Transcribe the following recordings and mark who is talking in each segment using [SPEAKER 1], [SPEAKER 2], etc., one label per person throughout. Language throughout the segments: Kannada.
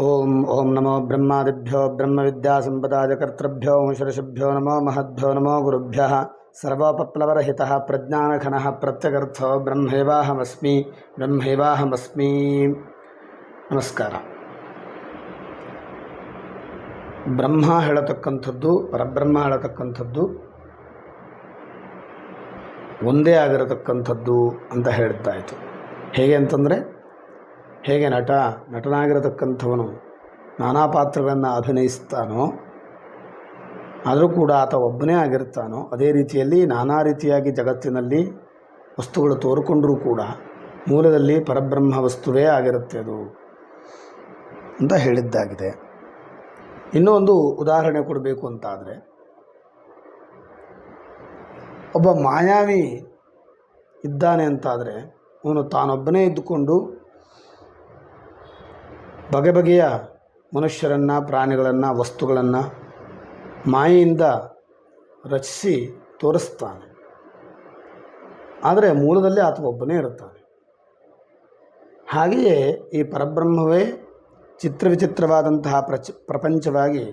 [SPEAKER 1] ಓಂ ಓಂ ನಮೋ ಬ್ರಹ್ಮಾದಿಭ್ಯೋ ಬ್ರಹ್ಮವಿದ್ಯಾಸಂಪದಾಯ ಕರ್ತೃಭ್ಯೋ ಋಷಿಭ್ಯೋ ನಮೋ ಮಹದ್ಭ್ಯೋ ನಮೋ ಗುರುಭ್ಯ ಸರ್ವೋಪಪ್ಲವರಹಿತ ಪ್ರಜ್ಞಾನಘನ ಪ್ರತ್ಯಗರ್ಥೋ ಬ್ರಹ್ಮೈವಾಹಮಸ್ಮಿ ಬ್ರಹ್ಮೈವಾಹಮಸ್ಮಿ ನಮಸ್ಕಾರ ಬ್ರಹ್ಮ ಹೇಳತಕ್ಕಂಥದ್ದು, ಪರಬ್ರಹ್ಮ ಹೇಳತಕ್ಕಂಥದ್ದು, ಒಂದೇ ಆಗಿರತಕ್ಕಂಥದ್ದು ಅಂತ ಹೇಳ್ತಾಯಿತು ಹೇಗೆ ಅಂತಂದರೆ ಹೇಗೆ ನಟ, ನಟನಾಗಿರತಕ್ಕಂಥವನು ನಾನಾ ಪಾತ್ರಗಳನ್ನು ಅಭಿನಯಿಸ್ತಾನೋ, ಆದರೂ ಕೂಡ ಆತ ಒಬ್ಬನೇ ಆಗಿರ್ತಾನೋ, ಅದೇ ರೀತಿಯಲ್ಲಿ ನಾನಾ ರೀತಿಯಾಗಿ ಜಗತ್ತಿನಲ್ಲಿ ವಸ್ತುಗಳು ತೋರಿಕೊಂಡರೂ ಕೂಡ ಮೂಲದಲ್ಲಿ ಪರಬ್ರಹ್ಮ ವಸ್ತುವೇ ಆಗಿರುತ್ತೆ ಅದು ಅಂತ ಹೇಳಿದ್ದಾಗಿದೆ. ಇನ್ನೂ ಒಂದು ಉದಾಹರಣೆ ಕೊಡಬೇಕು ಅಂತಾದರೆ, ಒಬ್ಬ ಮಾಯಾವಿ ಇದ್ದಾನೆ ಅಂತಾದರೆ, ಅವನು ತಾನೊಬ್ಬನೇ ಇದ್ದುಕೊಂಡು ಬಗೆ ಬಗೆಯ ಮನುಷ್ಯರನ್ನು, ಪ್ರಾಣಿಗಳನ್ನು, ವಸ್ತುಗಳನ್ನು ಮಾಯೆಯಿಂದ ರಚಿಸಿ ತೋರಿಸ್ತಾನೆ. ಆದರೆ ಮೂಲದಲ್ಲಿ ಆತ ಒಬ್ಬನೇ ಇರುತ್ತಾನೆ. ಹಾಗೆಯೇ ಈ ಪರಬ್ರಹ್ಮವೇ ಚಿತ್ರವಿಚಿತ್ರವಾದಂತಹ ಪ್ರಚ, ಪ್ರಪಂಚವಾಗಿ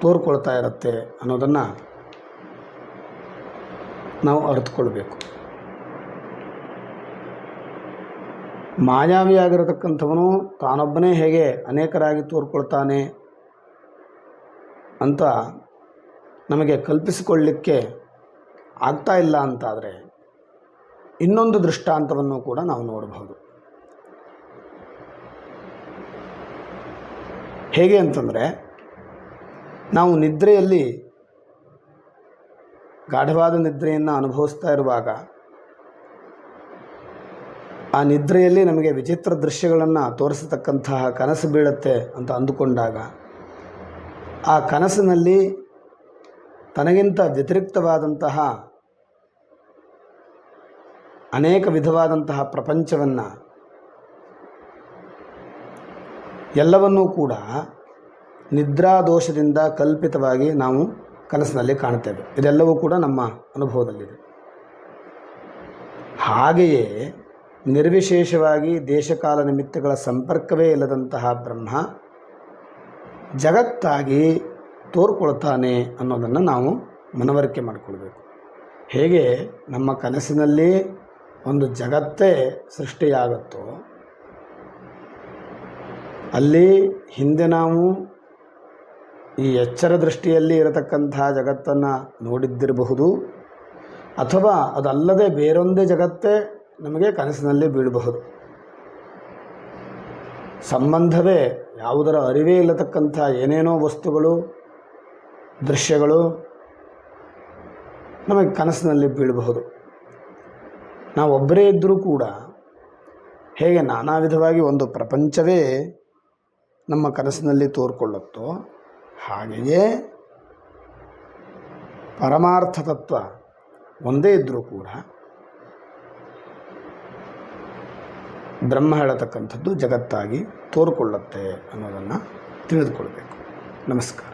[SPEAKER 1] ತೋರ್ಕೊಳ್ತಾ ಇರುತ್ತೆ ಅನ್ನೋದನ್ನು ನಾವು ಅರಿತುಕೊಳ್ಬೇಕು. ಮಾಯಾವಿಯಾಗಿರತಕ್ಕಂಥವನು ತಾನೊಬ್ಬನೇ ಹೇಗೆ ಅನೇಕರಾಗಿ ತೋರ್ಕೊಳ್ತಾನೆ ಅಂತ ನಮಗೆ ಕಲ್ಪಿಸಿಕೊಳ್ಳಲಿಕ್ಕೆ ಆಗ್ತಾ ಇಲ್ಲ ಅಂತಾದರೆ ಇನ್ನೊಂದು ದೃಷ್ಟಾಂತವನ್ನು ಕೂಡ ನಾವು ನೋಡಬಹುದು. ಹೇಗೆ ಅಂತಂದರೆ ನಾವು ನಿದ್ರೆಯಲ್ಲಿ ಗಾಢವಾದ ನಿದ್ರೆಯನ್ನು ಅನುಭವಿಸ್ತಾ ಇರುವಾಗ ಆ ನಿದ್ರೆಯಲ್ಲಿ ನಮಗೆ ವಿಚಿತ್ರ ದೃಶ್ಯಗಳನ್ನು ತೋರಿಸತಕ್ಕಂತಹ ಕನಸು ಬೀಳುತ್ತೆ ಅಂತ ಅಂದುಕೊಂಡಾಗ, ಆ ಕನಸಿನಲ್ಲಿ ತನಗಿಂತ ವ್ಯತಿರಿಕ್ತವಾದಂತಹ ಅನೇಕ ವಿಧವಾದಂತಹ ಪ್ರಪಂಚವನ್ನು, ಎಲ್ಲವನ್ನೂ ಕೂಡ ನಿದ್ರಾದೋಷದಿಂದ ಕಲ್ಪಿತವಾಗಿ ನಾವು ಕನಸಿನಲ್ಲಿ ಕಾಣುತ್ತೇವೆ. ಇದೆಲ್ಲವೂ ಕೂಡ ನಮ್ಮ ಅನುಭವದಲ್ಲಿದೆ. ಹಾಗೆಯೇ ನಿರ್ವಿಶೇಷವಾಗಿ ದೇಶಕಾಲ ನಿಮಿತ್ತಗಳ ಸಂಪರ್ಕವೇ ಇಲ್ಲದಂತಹ ಬ್ರಹ್ಮ ಜಗತ್ತಾಗಿ ತೋರ್ಕೊಳ್ತಾನೆ ಅನ್ನೋದನ್ನು ನಾವು ಮನವರಿಕೆ ಮಾಡಿಕೊಳ್ಬೇಕು. ಹೇಗೆ ನಮ್ಮ ಕನಸಿನಲ್ಲಿ ಒಂದು ಜಗತ್ತೇ ಸೃಷ್ಟಿಯಾಗುತ್ತೋ ಅಲ್ಲಿ ಹಿಂದೆ ನಾವು ಈ ಎಚ್ಚರ ದೃಷ್ಟಿಯಲ್ಲಿ ಇರತಕ್ಕಂತಹ ಜಗತ್ತನ್ನು ನೋಡಿದ್ದಿರಬಹುದು ಅಥವಾ ಅದಲ್ಲದೆ ಬೇರೊಂದೇ ಜಗತ್ತೇ ನಮಗೆ ಕನಸಿನಲ್ಲಿ ಬೀಳಬಹುದು. ಸಂಬಂಧವೇ ಯಾವುದರ ಅರಿವೇ ಇಲ್ಲತಕ್ಕಂಥ ಏನೇನೋ ವಸ್ತುಗಳು, ದೃಶ್ಯಗಳು ನಮಗೆ ಕನಸಿನಲ್ಲಿ ಬೀಳಬಹುದು. ನಾವು ಒಬ್ಬರೇ ಇದ್ದರೂ ಕೂಡ ಹೇಗೆ ನಾನಾ ವಿಧವಾಗಿ ಒಂದು ಪ್ರಪಂಚವೇ ನಮ್ಮ ಕನಸಿನಲ್ಲಿ ತೋರ್ಕೊಳ್ಳುತ್ತೋ ಹಾಗೆಯೇ ಪರಮಾರ್ಥ ತತ್ವ ಒಂದೇ ಇದ್ದರೂ ಕೂಡ ಬ್ರಹ್ಮ ಹೇಳತಕ್ಕಂಥದ್ದು ಜಗತ್ತಾಗಿ ತೋರ್ಕೊಳ್ಳುತ್ತೆ ಅನ್ನೋದನ್ನು ತಿಳಿದುಕೊಳ್ಬೇಕು. ನಮಸ್ಕಾರ.